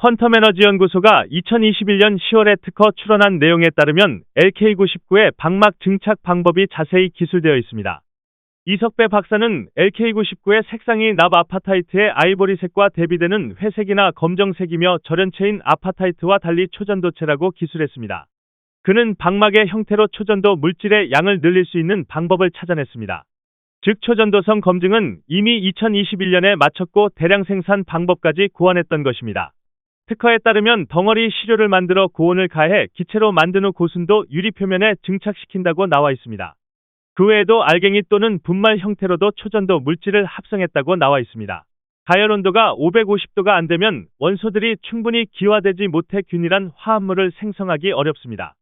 퀀텀 에너지 연구소가 2021년 10월에 특허 출원한 내용에 따르면 LK99의 방막 증착 방법이 자세히 기술되어 있습니다. 이석배 박사는 LK99의 색상이 납 아파타이트의 아이보리색과 대비되는 회색이나 검정색이며 절연체인 아파타이트와 달리 초전도체라고 기술했습니다. 그는 방막의 형태로 초전도 물질의 양을 늘릴 수 있는 방법을 찾아냈습니다. 즉 초전도성 검증은 이미 2021년에 마쳤고 대량 생산 방법까지 고안했던 것입니다. 특허에 따르면 덩어리 시료를 만들어 고온을 가해 기체로 만든 후 고순도 유리 표면에 증착시킨다고 나와 있습니다. 그 외에도 알갱이 또는 분말 형태로도 초전도 물질을 합성했다고 나와 있습니다. 가열 온도가 550도가 안 되면 원소들이 충분히 기화되지 못해 균일한 화합물을 생성하기 어렵습니다.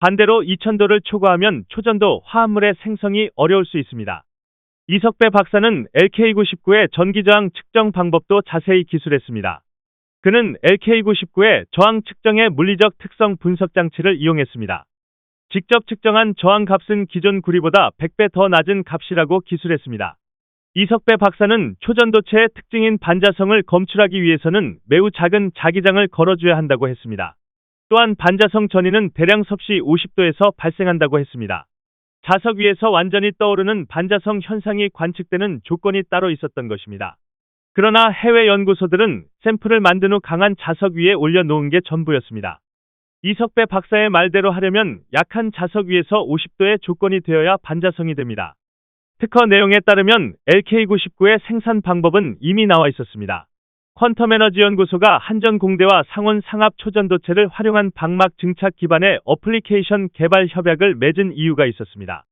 반대로 2000도를 초과하면 초전도 화합물의 생성이 어려울 수 있습니다. 이석배 박사는 LK99의 전기저항 측정 방법도 자세히 기술했습니다. 그는 LK99의 저항 측정의 물리적 특성 분석 장치를 이용했습니다. 직접 측정한 저항 값은 기존 구리보다 100배 더 낮은 값이라고 기술했습니다. 이석배 박사는 초전도체의 특징인 반자성을 검출하기 위해서는 매우 작은 자기장을 걸어줘야 한다고 했습니다. 또한 반자성 전이는 대량 섭씨 50도에서 발생한다고 했습니다. 자석 위에서 완전히 떠오르는 반자성 현상이 관측되는 조건이 따로 있었던 것입니다. 그러나 해외 연구소들은 샘플을 만든 후 강한 자석 위에 올려놓은 게 전부였습니다. 이석배 박사의 말대로 하려면 약한 자석 위에서 50도의 조건이 되어야 반자성이 됩니다. 특허 내용에 따르면 LK99의 생산 방법은 이미 나와 있었습니다. 퀀텀 에너지 연구소가 한전공대와 상온 상압 초전도체를 활용한 방막 증착 기반의 어플리케이션 개발 협약을 맺은 이유가 있었습니다.